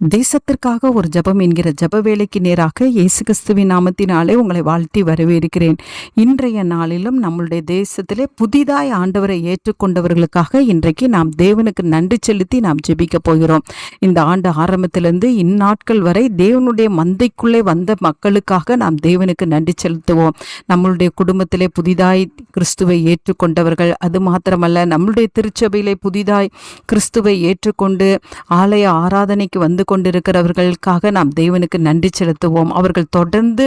தேசத்திற்காக ஒரு ஜெபம் என்கிற ஜெப வேலைக்கு நேராக இயேசு கிறிஸ்துவின் நாமத்தினாலே உங்களை வாழ்த்தி வரவேற்கிறேன். இன்றைய நாளிலும் நம்மளுடைய தேசத்திலே புதிதாய் ஆண்டவரை ஏற்றுக்கொண்டவர்களுக்காக இன்றைக்கு நாம் தேவனுக்கு நன்றி செலுத்தி நாம் ஜெபிக்க போகிறோம். இந்த ஆண்டு ஆரம்பத்திலிருந்து இந்நாட்கள் வரை தேவனுடைய மந்தைக்குள்ளே வந்த மக்களுக்காக நாம் தேவனுக்கு நன்றி செலுத்துவோம். நம்மளுடைய குடும்பத்திலே புதிதாய் கிறிஸ்துவை ஏற்றுக்கொண்டவர்கள் அது மாத்திரமல்ல நம்மளுடைய திருச்சபையிலே புதிதாய் கிறிஸ்துவை ஏற்றுக்கொண்டு ஆலய ஆராதனைக்கு வந்து கொண்டிருக்கிறவர்களுக்காக நாம் தேவனுக்கு நன்றி செலுத்துவோம். அவர்கள் தொடர்ந்து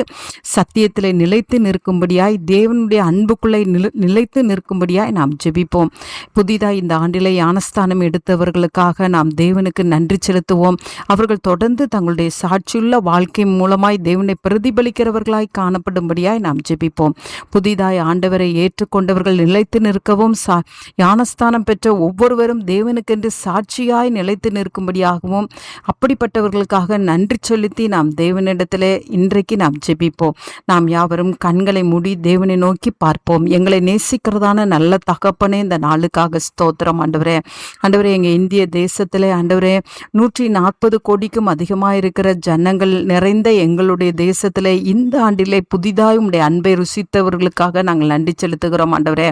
சத்தியத்தில் நிலைத்து நிற்கும்படியாய் தேவனுடைய அன்புக்குள்ளே நிலைத்து நிற்கும்படியாய் நாம் ஜெபிப்போம். புதிதாக இந்த ஆண்டிலே ஞானஸ்தானம் எடுத்தவர்களுக்காக நாம் தேவனுக்கு நன்றி செலுத்துவோம். அவர்கள் தொடர்ந்து தங்களுடைய சாட்சியுள்ள வாழ்க்கை மூலமாய் தேவனை பிரதிபலிக்கிறவர்களாய் காணப்படும்படியாய் நாம் ஜெபிப்போம். புதிதாய் ஆண்டவரை ஏற்றுக்கொண்டவர்கள் நிலைத்து நிற்கவும் சா ஞானஸ்தானம் பெற்ற ஒவ்வொருவரும் தேவனுக்கென்று சாட்சியாய் நிலைத்து நிற்கும்படியாகவும் அப்படி அப்படிப்பட்டவர்களுக்காக நன்றி செலுத்தி நாம் தேவனிடத்திலே இன்றைக்கு நாம் ஜெபிப்போம். நாம் யாவரும் கண்களை மூடி தேவனை நோக்கி பார்ப்போம். எங்களை நேசிக்கிறதான நல்ல தகப்பனே இந்த நாளுக்காக ஸ்தோத்திரம். ஆண்டவரே ஆண்டவரே எங்கள் இந்திய தேசத்திலே ஆண்டவரே நூற்றி நாற்பது கோடிக்கும் அதிகமாக இருக்கிற ஜனங்கள் நிறைந்த எங்களுடைய தேசத்திலே இந்த ஆண்டிலே புதிதாக உங்களுடைய அன்பை ருசித்தவர்களுக்காக நாங்கள் நன்றி செலுத்துகிறோம். ஆண்டவரே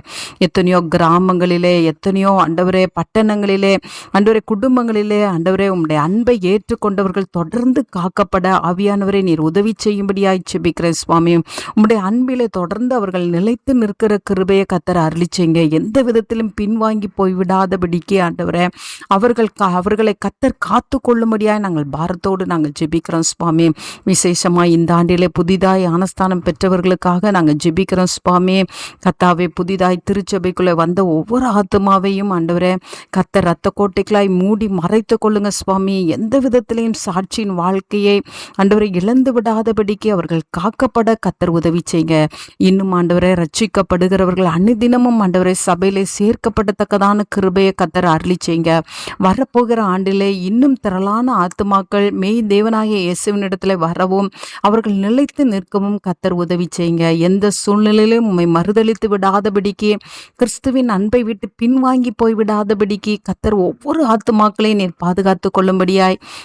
எத்தனையோ கிராமங்களிலே எத்தனையோ ஆண்டவரே பட்டணங்களிலே ஆண்டவரே குடும்பங்களிலே ஆண்டவரே உங்களுடைய அன்பை ஏற்றுக்கொண்டவர்கள் தொடர்ந்து காக்கப்பட ஆவியானவரை நீர் உதவி செய்யும்படியாய் செபிக்கிறேன் சுவாமி. உம்முடைய அன்பிலே தொடர்ந்து அவர்கள் நிலைத்து நிற்கிற கிருபையை கத்தர அருளிச்சீங்க எந்த விதத்திலும் பின்வாங்கி போய்விடாதபடிக்கு ஆண்டவரே அவர்கள் அவர்களை கத்தர் காத்து கொள்ளும்படியாய் நாங்கள் பாரத்தோடு நாங்கள் ஜெபிக்கிறோம் சுவாமி. விசேஷமாக இந்த ஆண்டிலே புதிதாய் ஆனஸ்தானம் பெற்றவர்களுக்காக நாங்கள் ஜெபிக்கிறோம் சுவாமி. கத்தாவே புதிதாய் திருச்சபைக்குள்ளே வந்த ஒவ்வொரு ஆத்மாவையும் ஆண்டவரே கத்தர் ரத்த கோட்டைகளாய் மூடி மறைத்து கொள்ளுங்க சுவாமி. எந்த விதத்திலையும் சாட்சியின் வாழ்க்கையை ஆண்டவரை இழந்து விடாதபடிக்கு அவர்கள் காக்கப்பட கத்தர் உதவி செய்யுங்க இன்னும் ஆண்டவரை ரட்சிக்கப்படுகிறவர்கள் அன்னிதினமும் ஆண்டவரை சபையிலே சேர்க்கப்படத்தக்கதான கிருபையை கத்தர் அருளி செய்யுங்க வரப்போகிற ஆண்டிலே இன்னும் திரளான ஆத்துமாக்கள் மெய் தேவனாய இயேசுவினிடத்தில் வரவும் அவர்கள் நிலைத்து நிற்கவும் கத்தர் உதவி செய்யுங்க எந்த சூழ்நிலையிலும் உம்மை மறுதளித்து விடாதபடிக்கு கிறிஸ்துவின் அன்பை விட்டு பின்வாங்கி போய் விடாதபடிக்கு கத்தர் ஒவ்வொரு ஆத்துமாக்களையும் நீர் பாதுகாத்து கொள்ளும்படியாய்